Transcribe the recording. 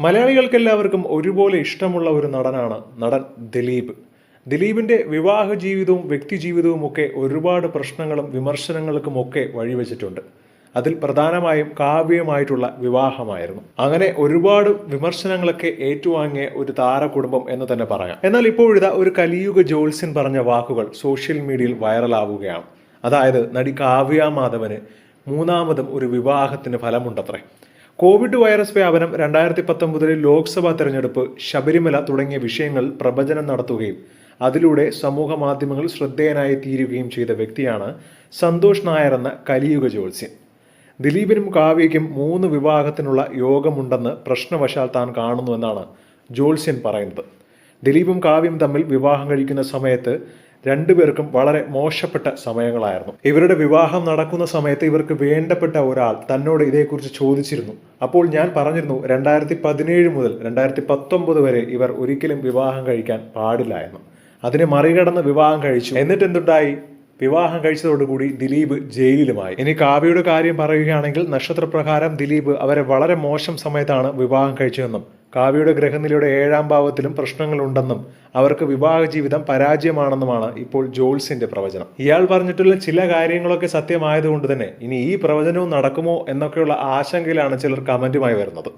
മലയാളികൾക്കെല്ലാവർക്കും ഒരുപോലെ ഇഷ്ടമുള്ള ഒരു നടനാണ് നടൻ ദിലീപ്. ദിലീപിന്റെ വിവാഹ ജീവിതവും വ്യക്തി ജീവിതവും ഒക്കെ ഒരുപാട് പ്രശ്നങ്ങളും വിമർശനങ്ങൾക്കും ഒക്കെ വഴിവെച്ചിട്ടുണ്ട്. അതിൽ പ്രധാനമായും കാവ്യമായിട്ടുള്ള വിവാഹമായിരുന്നു. അങ്ങനെ ഒരുപാട് വിമർശനങ്ങളൊക്കെ ഏറ്റുവാങ്ങിയ ഒരു താരകുടുംബം എന്ന് തന്നെ പറയാം. എന്നാൽ ഇപ്പോഴിതാ ഒരു കലിയുഗ ജോത്സ്യൻ പറഞ്ഞ വാക്കുകൾ സോഷ്യൽ മീഡിയയിൽ വൈറലാവുകയാണ്. അതായത് നടി കാവ്യ മാധവന് മൂന്നാമതും ഒരു വിവാഹത്തിന് ഫലമുണ്ടത്രേ. കോവിഡ് വൈറസ് വ്യാപനം രണ്ടായിരത്തി പത്തൊമ്പതിലെ ലോക്സഭാ തെരഞ്ഞെടുപ്പ് ശബരിമല തുടങ്ങിയ വിഷയങ്ങൾ പ്രവചനം നടത്തുകയും അതിലൂടെ സമൂഹ മാധ്യമങ്ങൾ ശ്രദ്ധേയനായി തീരുകയും ചെയ്ത വ്യക്തിയാണ് സന്തോഷ് നായർ എന്ന കലിയുഗ ജ്യോത്സ്യൻ. ദിലീപിനും കാവ്യയ്ക്കും മൂന്ന് വിവാഹത്തിനുള്ള യോഗമുണ്ടെന്ന് പ്രശ്നവശാൽ താൻ കാണുന്നുവെന്നാണ് ജ്യോത്സ്യൻ പറയുന്നത്. ദിലീപും കാവ്യം തമ്മിൽ വിവാഹം കഴിക്കുന്ന സമയത്ത് രണ്ടുപേർക്കും വളരെ മോശപ്പെട്ട സമയങ്ങളായിരുന്നു. ഇവരുടെ വിവാഹം നടക്കുന്ന സമയത്ത് ഇവർക്ക് വേണ്ടപ്പെട്ട ഒരാൾ തന്നോട് ഇതേക്കുറിച്ച് ചോദിച്ചിരുന്നു. അപ്പോൾ ഞാൻ പറഞ്ഞിരുന്നു രണ്ടായിരത്തി പതിനേഴ് മുതൽ രണ്ടായിരത്തി പത്തൊമ്പത് വരെ ഇവർ ഒരിക്കലും വിവാഹം കഴിക്കാൻ പാടില്ല എന്ന് അതിനെ മറികടന്ന് വിവാഹം കഴിച്ചു. എന്നിട്ട് എന്തുണ്ടായി വിവാഹം കഴിച്ചതോടുകൂടി ദിലീപ് ജയിലിലുമായി. ഇനി കാവ്യയുടെ കാര്യം പറയുകയാണെങ്കിൽ നക്ഷത്രപ്രകാരം ദിലീപ് അവരെ വളരെ മോശം സമയത്താണ് വിവാഹം കഴിച്ചതെന്നും കാവ്യയുടെ ഗ്രഹനിലയുടെ ഏഴാം ഭാവത്തിലും പ്രശ്നങ്ങളുണ്ടെന്നും അവർക്ക് വിവാഹ ജീവിതം പരാജയമാണെന്നുമാണ് ഇപ്പോൾ ജോൾസിന്റെ പ്രവചനം. ഇയാൾ പറഞ്ഞിട്ടുള്ള ചില കാര്യങ്ങളൊക്കെ സത്യമായതുകൊണ്ട് തന്നെ ഇനി ഈ പ്രവചനവും നടക്കുമോ എന്നൊക്കെയുള്ള ആശങ്കയിലാണ് ചിലർ കമന്റുമായി വരുന്നത്.